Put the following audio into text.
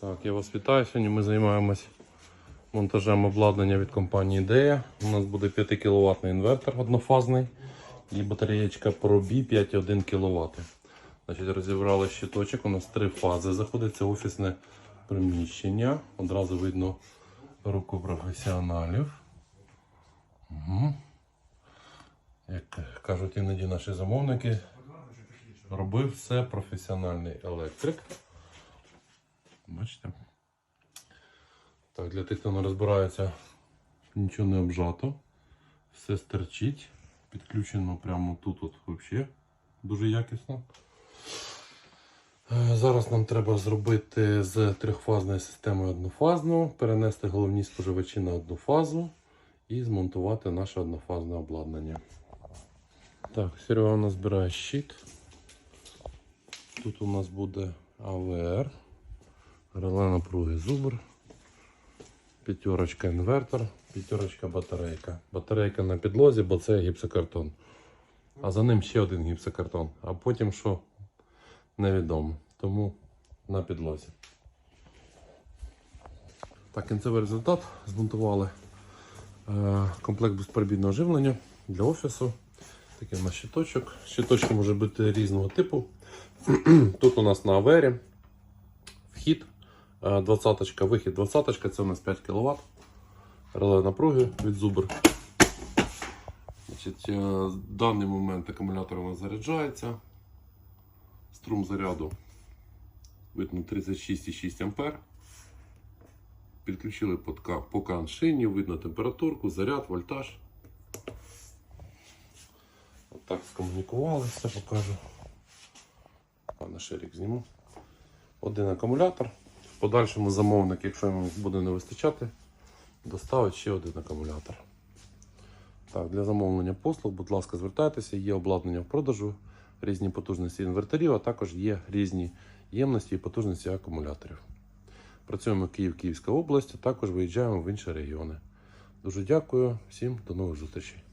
Так, я вас вітаю. Сьогодні ми займаємось монтажем обладнання від компанії IDEA. У нас буде 5 кВт інвертор однофазний і батареєчка ProBi 5,1 кВт. Значить, розібрали щиточок. У нас три фази. Заходиться офісне приміщення. Одразу видно руку професіоналів. Угу. Як кажуть іноді наші замовники, робив все професіональний електрик. Бачите? Так, для тих, хто не розбирається, нічого не обжато. Все стерчить. Підключено прямо тут от взагалі дуже якісно. Е, Зараз нам треба зробити з трьохфазної системи однофазну, перенести головні споживачі на одну фазу і змонтувати наше однофазне обладнання. Так, Серега у нас збирає щит. Тут у нас буде АВР. Реле напруги зубр. П'ятерочка інвертор, п'ятерочка батарейка. Батарейка на підлозі, бо це гіпсокартон. А за ним ще один гіпсокартон. А потім що невідомо. Тому на підлозі. Так, кінцевий результат. Змонтували е, комплект безперебійного живлення для офісу. Такий у нас щиточок. Щиточки може бути різного типу. Тут у нас на авері вхід 20 вихід 20 це у нас 5 кВт. Реле напруги від зубр. Значить, е, в даний момент акумулятор у нас заряджається. Струм заряду видно 36,6 А. Підключили по каншині, видно температурку, заряд, вольтаж. Отак скомунікували, все покажу. Пане ширик зніму. Один акумулятор. Подальшому замовник, якщо йому буде не вистачати, доставить ще один акумулятор. Так, для замовлення послуг, будь ласка, звертайтеся, є обладнання в продажу, різні потужності інверторів, а також є різні ємності і потужності акумуляторів. Працюємо в Київ, Київська область, також виїжджаємо в інші регіони. Дуже дякую, всім до нових зустрічей.